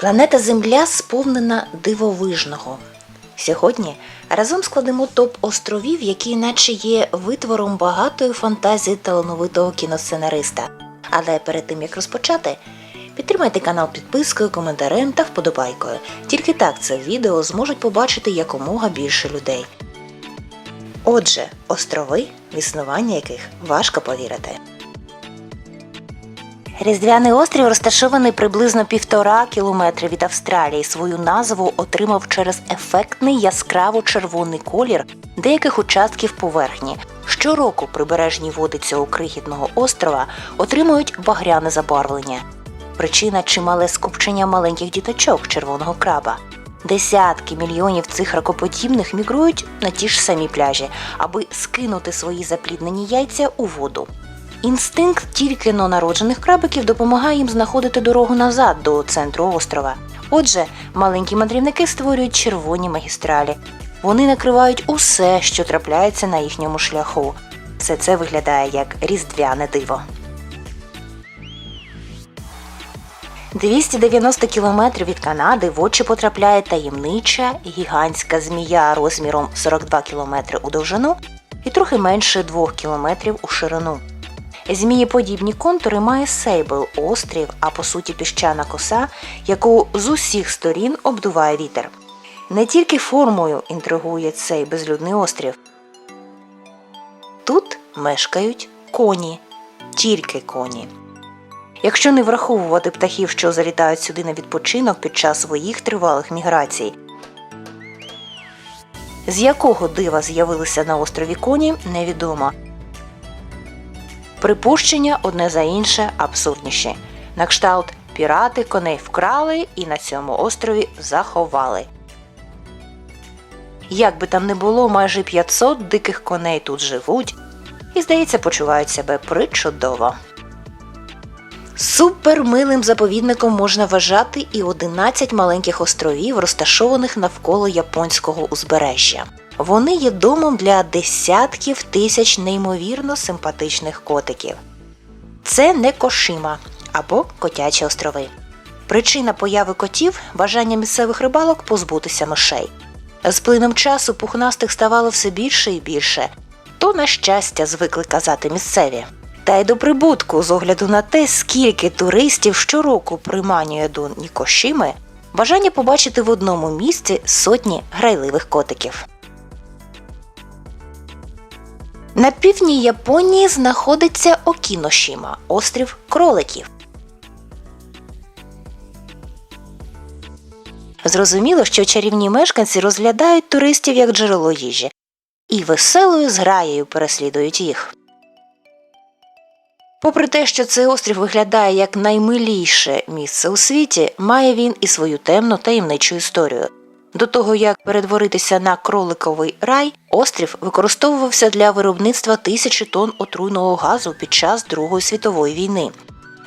Планета Земля сповнена дивовижного. Сьогодні разом складемо топ островів, які наче є витвором багатої фантазії талановитого кіносценариста. Але перед тим як розпочати, підтримайте канал підпискою, коментарем та вподобайкою. Тільки так це відео зможуть побачити якомога більше людей. Отже, острови, існування яких важко повірити. Різдвяний острів розташований приблизно півтора кілометри від Австралії. Свою назву отримав через ефектний яскраво червоний колір деяких участків поверхні. Щороку прибережні води цього крихітного острова отримують багряне забарвлення. Причина чимале скупчення маленьких діточок червоного краба. Десятки мільйонів цих ракоподібних мігрують на ті ж самі пляжі, аби скинути свої запліднені яйця у воду. Інстинкт тільки но народжених крабиків допомагає їм знаходити дорогу назад до центру острова. Отже, маленькі мандрівники створюють червоні магістралі. Вони накривають усе, що трапляється на їхньому шляху. Все це виглядає як різдвяне диво. 290 кілометрів від Канади в очі потрапляє таємнича гігантська змія розміром 42 кілометри у довжину і трохи менше 2 кілометрів у ширину. Змієподібні контури має Сейбл острів, а по суті піщана коса, яку з усіх сторін обдуває вітер. Не тільки формою інтригує цей безлюдний острів. Тут мешкають коні, тільки коні. Якщо не враховувати птахів, що залітають сюди на відпочинок під час своїх тривалих міграцій. З якого дива з'явилися на острові коні, невідомо. Припущення одне за інше абсурдніші. На кшталт пірати коней вкрали і на цьому острові заховали. Як би там не було, майже 500 диких коней тут живуть і, здається, почувають себе причудово. Супермилим заповідником можна вважати і 11 маленьких островів, розташованих навколо японського узбережжя. Вони є домом для десятків тисяч неймовірно симпатичних котиків. Це не Кошима або Котячі острови. Причина появи котів бажання місцевих рибалок позбутися мишей. З плином часу пухнастих ставало все більше і більше, то, на щастя, звикли казати місцеві. Та й до прибутку, з огляду на те, скільки туристів щороку приманює до Нікошими, бажання побачити в одному місці сотні грайливих котиків. На півдні Японії знаходиться Окіношіма – острів кроликів. Зрозуміло, що чарівні мешканці розглядають туристів як джерело їжі і веселою зграєю переслідують їх. Попри те, що цей острів виглядає як наймиліше місце у світі, має він і свою темну таємничу історію. До того як перетворитися на кроликовий рай, острів використовувався для виробництва тисячі тонн отруйного газу під час Другої світової війни.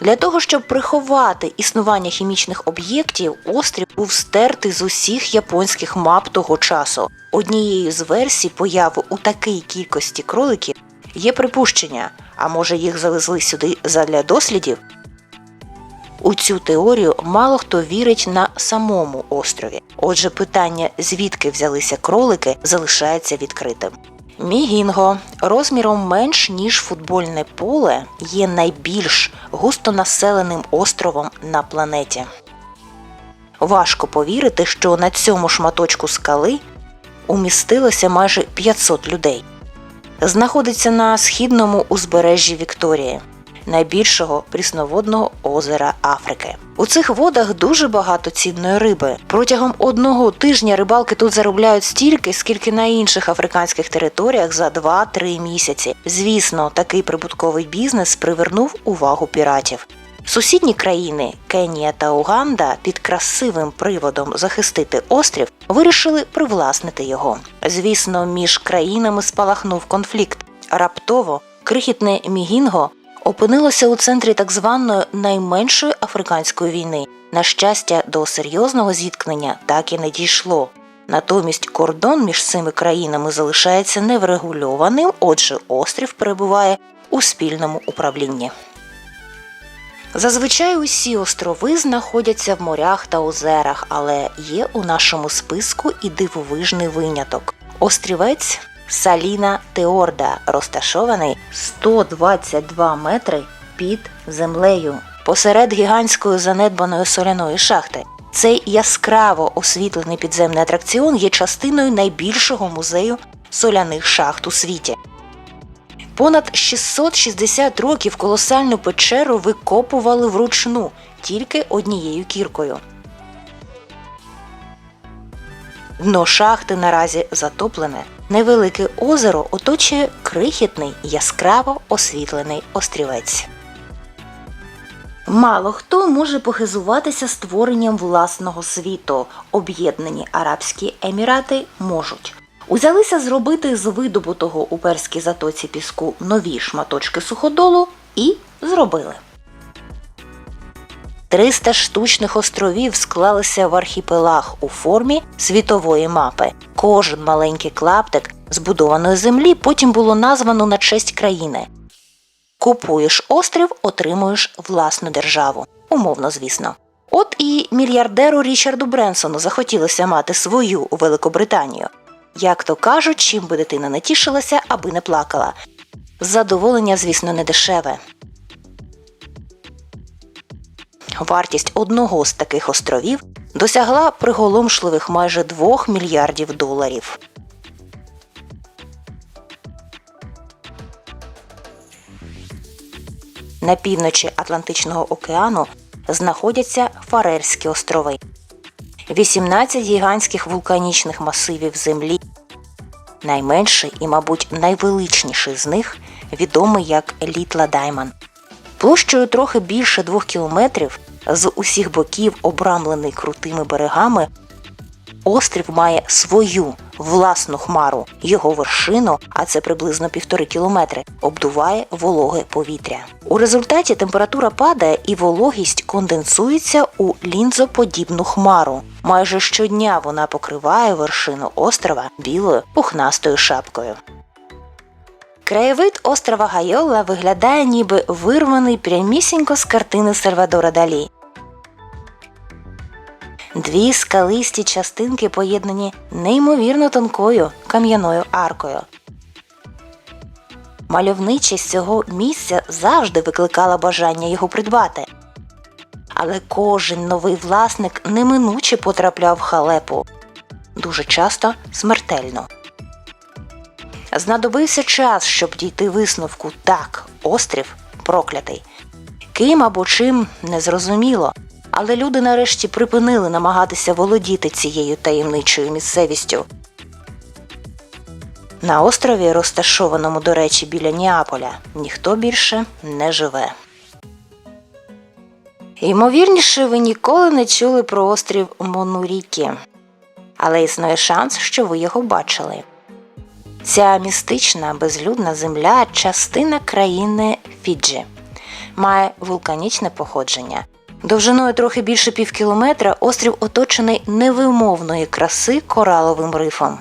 Для того, щоб приховати існування хімічних об'єктів, острів був стертий з усіх японських мап того часу. Однією з версій появи у такій кількості кроликів є припущення, а може їх завезли сюди задля дослідів. У цю теорію мало хто вірить на самому острові. Отже, питання, звідки взялися кролики, залишається відкритим. Мігінго розміром менш ніж футбольне поле є найбільш густонаселеним островом на планеті. Важко повірити, що на цьому шматочку скали умістилося майже 500 людей. Знаходиться на східному узбережжі Вікторії найбільшого прісноводного озера Африки. У цих водах дуже багато цінної риби. Протягом одного тижня рибалки тут заробляють стільки, скільки на інших африканських територіях за 2-3 місяці. Звісно, такий прибутковий бізнес привернув увагу піратів. Сусідні країни Кенія та Уганда під красивим приводом захистити острів вирішили привласнити його. Звісно, між країнами спалахнув конфлікт. Раптово крихітне Мігінго опинилося у центрі так званої найменшої африканської війни. На щастя, до серйозного зіткнення так і не дійшло. Натомість кордон між цими країнами залишається неврегульованим, отже, острів перебуває у спільному управлінні. Зазвичай усі острови знаходяться в морях та озерах, але є у нашому списку і дивовижний виняток. Острівець Саліна Теорда, розташований 122 метри під землею посеред гігантської занедбаної соляної шахти. Цей яскраво освітлений підземний атракціон є частиною найбільшого музею соляних шахт у світі. Понад 660 років колосальну печеру викопували вручну тільки однією кіркою. Дно шахти наразі затоплене. Невелике озеро оточує крихітний яскраво освітлений острівець. Мало хто може похизуватися створенням власного світу. Об'єднані Арабські Емірати можуть. Узялися зробити з видобутого у перській затоці піску нові шматочки суходолу і зробили. 300 штучних островів склалися в архіпелаг у формі світової мапи. Кожен маленький клаптик збудованої землі потім було названо на честь країни. Купуєш острів, отримуєш власну державу. Умовно, звісно. От і мільярдеру Річарду Бренсону захотілося мати свою Великобританію. Як то кажуть, чим би дитина не тішилася, аби не плакала. Задоволення, звісно, не дешеве. Вартість одного з таких островів досягла приголомшливих майже 2 мільярдів доларів. На півночі Атлантичного океану знаходяться Фарерські острови. 18 гігантських вулканічних масивів землі. Найменший і, мабуть, найвеличніший з них відомий як Літла Дайман. Площею трохи більше двох кілометрів з усіх боків обрамлений крутими берегами. Острів має свою власну хмару. Його вершину, а це приблизно півтори кілометри, обдуває вологе повітря. У результаті температура падає і вологість конденсується у лінзоподібну хмару. Майже щодня вона покриває вершину острова білою пухнастою шапкою. Краєвид острова Гайола виглядає ніби вирваний прямісінько з картини Сальвадора Далі. Дві скалисті частинки поєднані неймовірно тонкою кам'яною аркою. Мальовничість цього місця завжди викликала бажання його придбати. Але кожен новий власник неминуче потрапляв в халепу дуже часто смертельно. Знадобився час, щоб дійти висновку так, острів проклятий. Ким або чим незрозуміло, але люди нарешті припинили намагатися володіти цією таємничою місцевістю. На острові, розташованому, до речі, біля Ніаполя, ніхто більше не живе. Ймовірніше, ви ніколи не чули про острів Монурікі, але існує шанс, що ви його бачили. Ця містична безлюдна земля частина країни Фіджі, має вулканічне походження. Довжиною трохи більше півкілометра острів оточений невимовної краси кораловим рифом.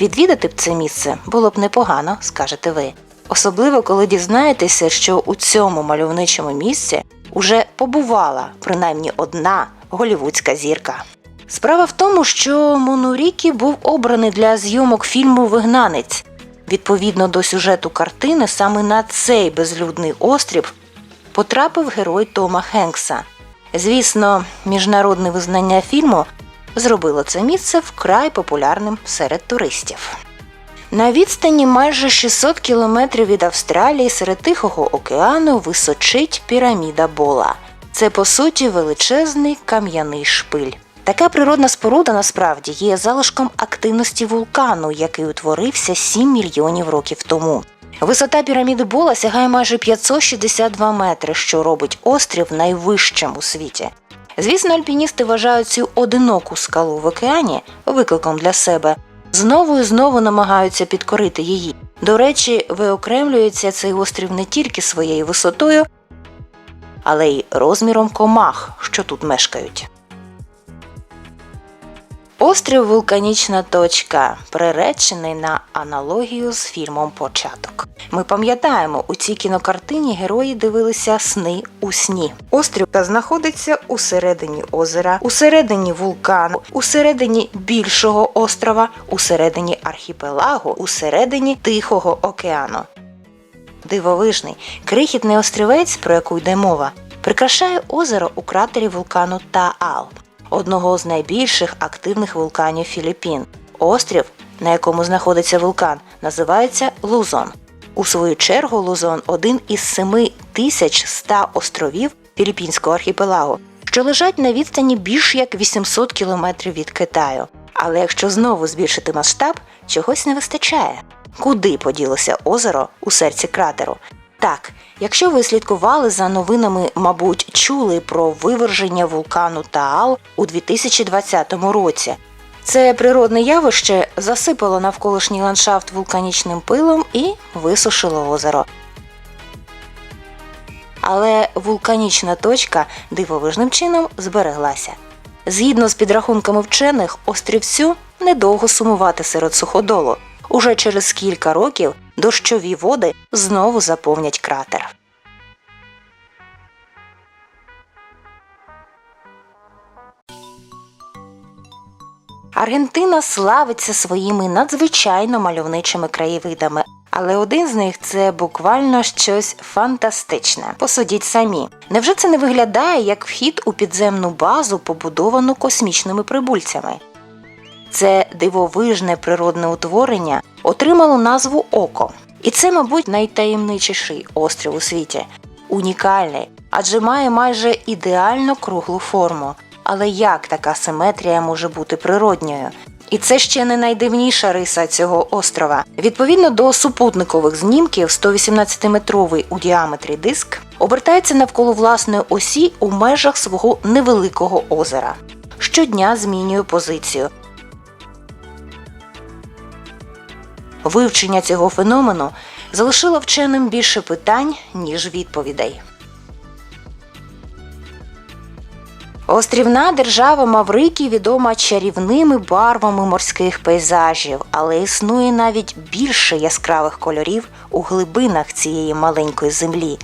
Відвідати б це місце було б непогано, скажете ви. Особливо, коли дізнаєтеся, що у цьому мальовничому місці уже побувала принаймні одна голівудська зірка. Справа в тому, що Монурікі був обраний для зйомок фільму Вигнанець. Відповідно до сюжету картини, саме на цей безлюдний острів потрапив герой Тома Хенкса. Звісно, міжнародне визнання фільму зробило це місце вкрай популярним серед туристів. На відстані майже 600 кілометрів від Австралії серед Тихого океану височить піраміда Бола. Це по суті величезний кам'яний шпиль. Така природна споруда насправді є залишком активності вулкану, який утворився 7 мільйонів років тому. Висота піраміди Бола сягає майже 562 метри, що робить острів найвищим у світі. Звісно, альпіністи вважають цю одиноку скалу в океані викликом для себе. Знову і знову намагаються підкорити її. До речі, виокремлюється цей острів не тільки своєю висотою, але й розміром комах, що тут мешкають. Острів Вулканічна точка, приречений на аналогію з фільмом Початок. Ми пам'ятаємо, у цій кінокартині герої дивилися сни у сні. Острів знаходиться усередині озера, усередині вулкану, усередині більшого острова, усередині архіпелагу, усередині Тихого океану. Дивовижний, крихітний острівець, про яку йде мова, прикрашає озеро у кратері вулкану Таал, одного з найбільших активних вулканів Філіппін. Острів, на якому знаходиться вулкан, називається Лузон. У свою чергу Лузон один із 7100 островів Філіппінського архіпелагу, що лежать на відстані більш як 800 кілометрів від Китаю. Але якщо знову збільшити масштаб, чогось не вистачає. Куди поділося озеро у серці кратеру? Так, якщо ви слідкували за новинами, мабуть, чули про виверження вулкану Таал у 2020 році. Це природне явище засипало навколишній ландшафт вулканічним пилом і висушило озеро. Але вулканічна точка дивовижним чином збереглася. Згідно з підрахунками вчених, острівцю недовго сумувати серед суходолу. Уже через кілька років дощові води знову заповнять кратер. Аргентина славиться своїми надзвичайно мальовничими краєвидами, але один з них це буквально щось фантастичне. Посудіть самі. Невже це не виглядає як вхід у підземну базу, побудовану космічними прибульцями? Це дивовижне природне утворення отримало назву Око. І це, мабуть, найтаємничіший острів у світі. Унікальний, адже має майже ідеально круглу форму. Але як така симетрія може бути природньою? І це ще не найдивніша риса цього острова. Відповідно до супутникових знімків, 118-метровий у діаметрі диск обертається навколо власної осі у межах свого невеликого озера. Щодня змінює позицію. Вивчення цього феномену залишило вченим більше питань, ніж відповідей. Острівна держава Маврикій відома чарівними барвами морських пейзажів, але існує навіть більше яскравих кольорів у глибинах цієї маленької землі.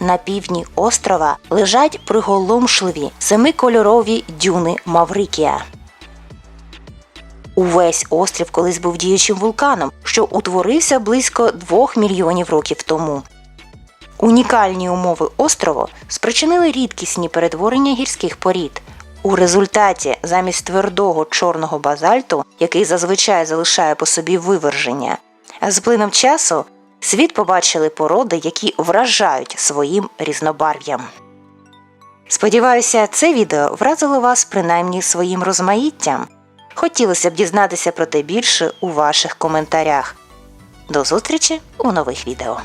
На півдні острова лежать приголомшливі семикольорові дюни Маврикія. Увесь острів колись був діючим вулканом, що утворився близько двох мільйонів років тому. Унікальні умови острову спричинили рідкісні перетворення гірських порід. У результаті замість твердого чорного базальту, який зазвичай залишає по собі виверження, з плином часу світ побачили породи, які вражають своїм різнобарв'ям. Сподіваюся, це відео вразило вас принаймні своїм розмаїттям. Хотілося б дізнатися про те більше у ваших коментарях. До зустрічі у нових відео.